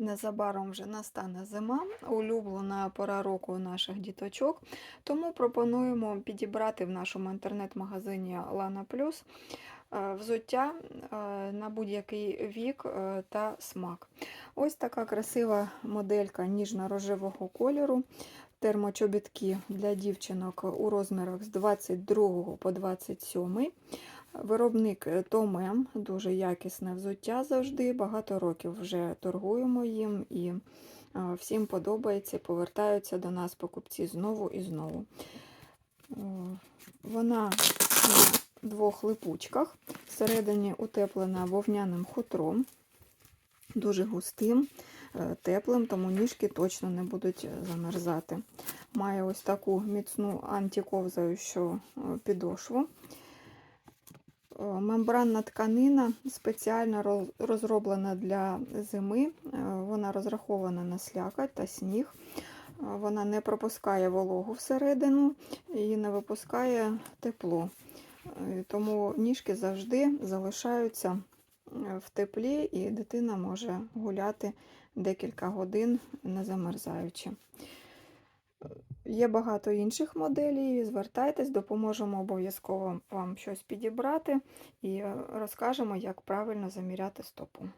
Незабаром вже настане зима, улюблена пора року наших діточок. Тому пропонуємо підібрати в нашому інтернет-магазині Lana Plus е, взуття е, на будь-який вік е, та смак. Ось така красива моделька ніжно-рожевого кольору. Термочобітки для дівчинок у розмірах з 22 по 27. Виробник е, Томем, дуже якісне взуття завжди. Багато років вже торгуємо їм і е, всім подобається, повертаються до нас покупці знову і знову. Е, Вона на двох липучках, всередині утеплена вовняним хутром, дуже густим, теплим, тому ніжки точно не будуть замерзати. Має ось таку міцну антиковзаючу підошву. Е, Мембранна тканина спеціально розроблена для зими. Е, Вона розрахована на слякоть та сніг. Е, Вона не пропускає вологу всередину і не випускає тепло. Тому ніжки завжди залишаються в теплі, і дитина може гуляти декілька годин, не замерзаючи. Є багато інших моделей. Звертайтесь, допоможемо обов'язково вам щось підібрати і е, розкажемо, як правильно заміряти стопу.